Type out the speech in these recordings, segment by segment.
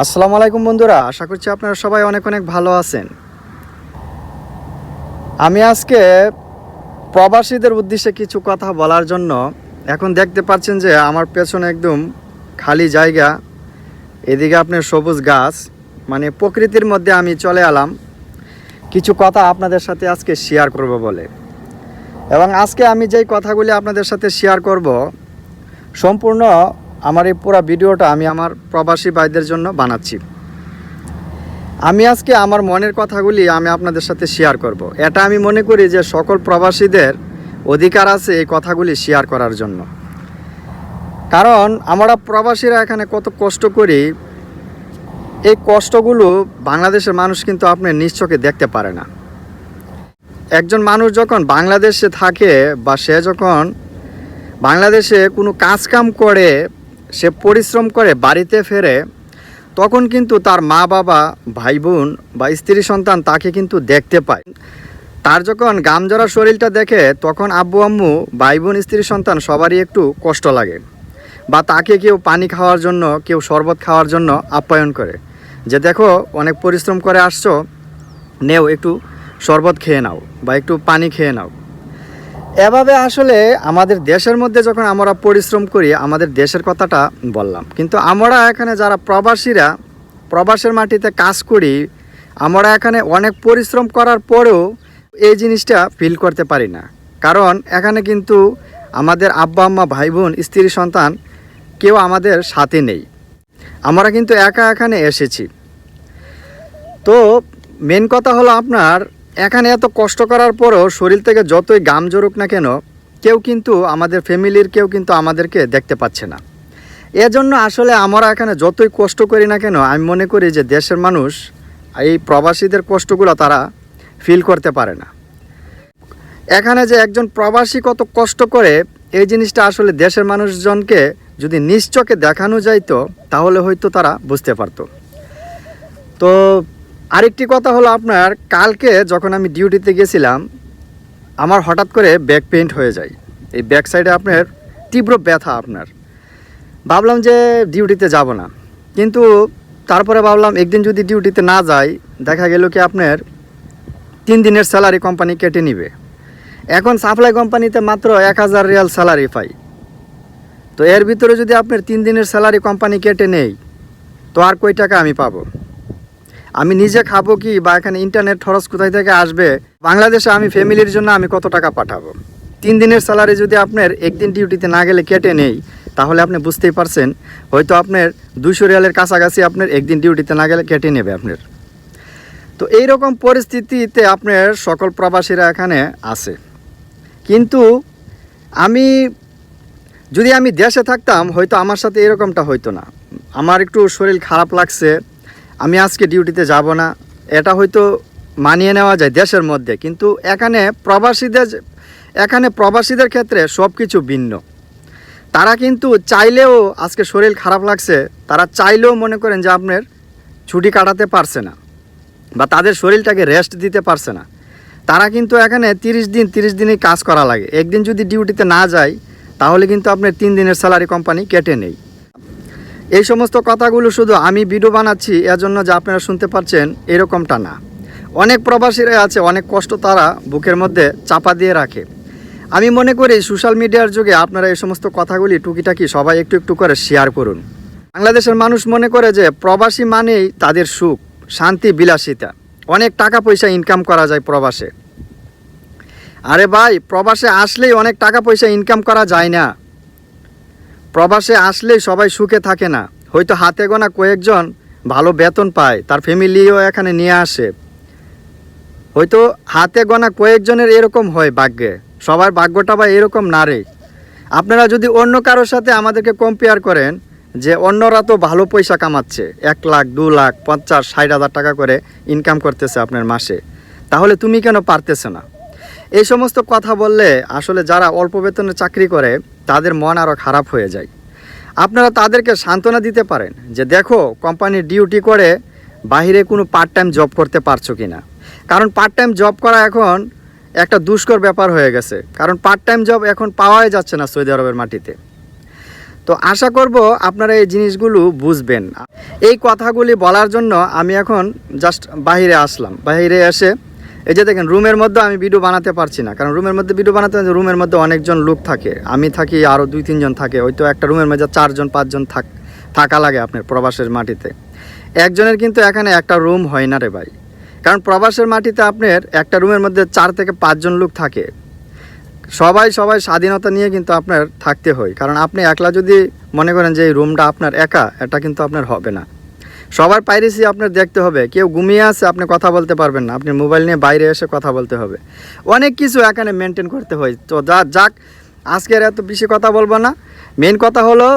আসসালামু আলাইকুম বন্ধুরা, আশা করছি আপনারা সবাই অনেক অনেক ভালো আছেন। আমি আজকে প্রবাসীদের উদ্দেশ্যে কিছু কথা বলার জন্য এখন দেখতে পাচ্ছেন যে আমার পেছনে একদম খালি জায়গা, এদিকে আপনার সবুজ গাছ মানে প্রকৃতির মধ্যে আমি চলে এলাম। কিছু কথা আপনাদের সাথে আজকে শেয়ার করব বলে। এবং আজকে আমি যেই কথাগুলি আপনাদের সাথে শেয়ার করব, সম্পূর্ণ আমার এই পুরো ভিডিওটা আমি আমার প্রবাসী ভাইদের জন্য বানাচ্ছি। আমি আজকে আমার মনের কথাগুলি আমি আপনাদের সাথে শেয়ার করব। এটা আমি মনে করি যে সকল প্রবাসীদের অধিকার আছে এই কথাগুলি শেয়ার করার জন্য। কারণ আমরা প্রবাসীরা এখানে কত কষ্ট করি, এই কষ্টগুলো বাংলাদেশের মানুষ কিন্তু আপনি নিশ্চকে দেখতে পারে না। একজন মানুষ যখন বাংলাদেশে থাকে বা সে যখন বাংলাদেশে কোনো কাজ কাম করে সে পরিশ্রম করে বাড়িতে ফেরে, তখন কিন্তু তার মা বাবা, ভাই বোন বা স্ত্রী সন্তান তাকে কিন্তু দেখতে পায়। তার যখন গামজরা শরীরটা দেখে, তখন আব্বু আম্মু, ভাই বোন, স্ত্রী সন্তান সবারই একটু কষ্ট লাগে বা তাকে কেউ পানি খাওয়ার জন্য, কেউ শরবত খাওয়ার জন্য আপ্যায়ন করে। যে দেখো, অনেক পরিশ্রম করে আসছো, নেও একটু শরবত খেয়ে নাও বা একটু পানি খেয়ে নাও। এভাবে আসলে আমাদের দেশের মধ্যে যখন আমরা পরিশ্রম করি, আমাদের দেশের কথাটা বললাম। কিন্তু আমরা এখানে যারা প্রবাসীরা, প্রবাসের মাটিতে কাজ করি, আমরা এখানে অনেক পরিশ্রম করার পরেও এই জিনিসটা ফিল করতে পারি না। কারণ এখানে কিন্তু আমাদের আব্বা, আম্মা, ভাই, বোন, স্ত্রী, সন্তান কেউ আমাদের সাথে নেই। আমরা কিন্তু একা এখানে এসেছি। তো মেন কথা হলো আপনার এখানে এত কষ্ট করার পরও শরীর থেকে যতই গাম জরুক না কেন, কেউ কিন্তু আমাদের ফ্যামিলির কেউ কিন্তু আমাদেরকে দেখতে পাচ্ছে না। এজন্য আসলে আমরা এখানে যতই কষ্ট করি না কেন, আমি মনে করি যে দেশের মানুষ এই প্রবাসীদের কষ্টগুলো তারা ফিল করতে পারে না। এখানে যে একজন প্রবাসী কত কষ্ট করে এই জিনিসটা আসলে দেশের মানুষজনকে যদি নিশ্চকে দেখানো যাইতো, তাহলে হয়তো তারা বুঝতে পারতো। তো আরেকটি কথা হলো আপনার, কালকে যখন আমি ডিউটিতে গেছিলাম, আমার হঠাৎ করে ব্যাক পেন্ট হয়ে যায়। এই ব্যাক সাইডে আপনার তীব্র ব্যথা আপনার। ভাবলাম যে ডিউটিতে যাব না। কিন্তু তারপরে ভাবলাম একদিন যদি ডিউটিতে না যাই, দেখা গেল কি আপনার তিন দিনের স্যালারি কোম্পানি কেটে নিবে। এখন সাপ্লাই কোম্পানিতে মাত্র এক হাজার রিয়াল স্যালারি পাই। তো এর ভিতরে যদি আপনার তিন দিনের স্যালারি কোম্পানি কেটে নেই, তো আর কই টাকা আমি পাবো? আমি নিজে খাব কি বা এখানে ইন্টারনেট খরচ কোথায় থেকে আসবে? বাংলাদেশে আমি ফ্যামিলির জন্য আমি কত টাকা পাঠাবো? তিন দিনের স্যালারি যদি আপনার একদিন ডিউটিতে না গেলে কেটে নেই, তাহলে আপনি বুঝতেই পারছেন, হয়তো আপনার দুশো রিয়ালের কাছাকাছি আপনার একদিন ডিউটিতে না গেলে কেটে নেবে আপনার। তো এই রকম পরিস্থিতিতে আপনার সকল প্রবাসীরা এখানে আছে। কিন্তু আমি, যদি আমি দেশে থাকতাম, হয়তো আমার সাথে এরকমটা হইতো না। আমার একটু শরীর খারাপ লাগছে আমি আজকে ডিউটিতে যাব না। এটা হয়তো মানিয়ে নেওয়া যায় দেশের মধ্যে, কিন্তু এখানে প্রবাসীদের এখানে প্রবাসীদের ক্ষেত্রে সব কিছু ভিন্ন। তারা কিন্তু চাইলেও আজকে শরীর খারাপ লাগছে, তারা চাইলেও মনে করেন যে আপনার ছুটি কাটাতে পারছে না বা তাদের শরীরটাকে রেস্ট দিতে পারছে না। তারা কিন্তু এখানে তিরিশ দিন, তিরিশ দিনই কাজ করা লাগে। একদিন যদি ডিউটিতে না যায়, তাহলে কিন্তু আপনার তিন দিনের স্যালারি কোম্পানি কেটে নেই। এই সমস্ত কথাগুলো শুধু আমি ভিডিও বানাচ্ছি, এজন্য যে আপনারা শুনতে পাচ্ছেন এরকমটা না। অনেক প্রবাসীরা আছে, অনেক কষ্ট তারা বুকের মধ্যে চাপা দিয়ে রাখে। আমি মনে করি সোশ্যাল মিডিয়ার যুগে আপনারা এই সমস্ত কথাগুলি টুকিটাকি সবাই একটু একটু করে শেয়ার করুন। বাংলাদেশের মানুষ মনে করে যে প্রবাসী মানেই তাদের সুখ, শান্তি, বিলাসিতা। অনেক টাকা পয়সা ইনকাম করা যায় প্রবাসে। আরে ভাই, প্রবাসে আসলেই অনেক টাকা পয়সা ইনকাম করা যায় না। প্রবাসে আসলেই সবাই সুখে থাকে না। হয়তো হাতে গোনা কয়েকজন ভালো বেতন পায়, তার ফ্যামিলিও এখানে নিয়ে আসে। হয়তো হাতে গোনা কয়েকজনের এরকম হয় ভাগ্যে, সবার ভাগ্যটা বা এরকম না রে। আপনারা যদি অন্য কারোর সাথে আমাদেরকে কম্পেয়ার করেন যে অন্যরা তো ভালো পয়সা কামাচ্ছে, এক লাখ, দু লাখ, পঞ্চাশ, ষাট হাজার টাকা করে ইনকাম করতেছে আপনার মাসে, তাহলে তুমি কেন পারতেছো না? এই সমস্ত কথা বললে আসলে যারা অল্প বেতনে চাকরি করে, তাদের মন আরও খারাপ হয়ে যায়। আপনারা তাদেরকে সান্ত্বনা দিতে পারেন যে, দেখো কোম্পানির ডিউটি করে বাইরে কোনো পার্ট টাইম জব করতে পারছ কি না কারণ পার্ট টাইম জব করা এখন একটা দুষ্কর ব্যাপার হয়ে গেছে। কারণ পার্ট টাইম জব এখন পাওয়াই যাচ্ছে না সৌদি আরবের মাটিতে। তো আশা করব আপনারা এই জিনিসগুলো বুঝবেন। এই কথাগুলি বলার জন্য আমি এখন জাস্ট বাইরে আসলাম। বাইরে এসে এই যে দেখেন, রুমের মধ্যে আমি ভিডিও বানাতে পারছি না, কারণ রুমের মধ্যে ভিডিও বানাতে রুমের মধ্যে অনেকজন লোক থাকে। আমি থাকি আরও দুই, তিনজন থাকে ওই তো একটা রুমের মধ্যে চারজন, পাঁচজন থাক, থাকা লাগে আপনার প্রবাসের মাটিতে। একজনের কিন্তু এখানে একটা রুম হয় না রে ভাই। কারণ প্রবাসের মাটিতে আপনার একটা রুমের মধ্যে চার থেকে পাঁচজন লোক থাকে। সবাই সবাই স্বাধীনতা নিয়ে কিন্তু আপনার থাকতে হয়। কারণ আপনি একলা যদি মনে করেন যে এই রুমটা আপনার একা, এটা কিন্তু আপনার হবে না। সবার পাইরেসি আপনার দেখতে হবে। কেউ ঘুমিয়ে আছে, আপনি কথা বলতে পারবেন না। আপনি মোবাইল নিয়ে বাইরে এসে কথা বলতে হবে। অনেক কিছু এখানে মেনটেন করতে হয়। তো যা, যাক, আজকের এত বেশি কথা বলব না। মেন কথা হলো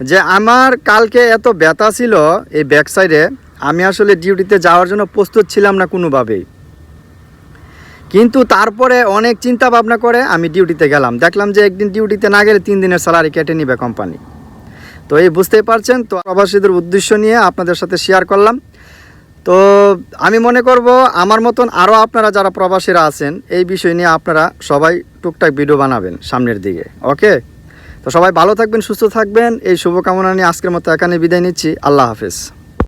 যে, আমার কালকে এত ব্যথা ছিল এই ব্যাক সাইডে আমি আসলে ডিউটিতে যাওয়ার জন্য প্রস্তুত ছিলাম না কোনোভাবেই। কিন্তু তারপরে অনেক চিন্তা ভাবনা করে আমি ডিউটিতে গেলাম। দেখলাম যে, একদিন ডিউটিতে না গেলে তিন দিনের স্যালারি কেটে নিবে কোম্পানি তো এই বুঝতেই পারছেন, তো প্রবাসীদের উদ্দেশ্য নিয়ে আপনাদের সাথে শেয়ার করলাম। তো আমি মনে করব, আমার মতন আরও আপনারা যারা প্রবাসীরা আছেন, এই বিষয় নিয়ে আপনারা সবাই টুকটাক ভিডিও বানাবেন সামনের দিকে ওকে তো সবাই ভালো থাকবেন, সুস্থ থাকবেন, এই শুভকামনা নিয়ে আজকের মতো এখানে বিদায় নিচ্ছি, আল্লাহ হাফেজ।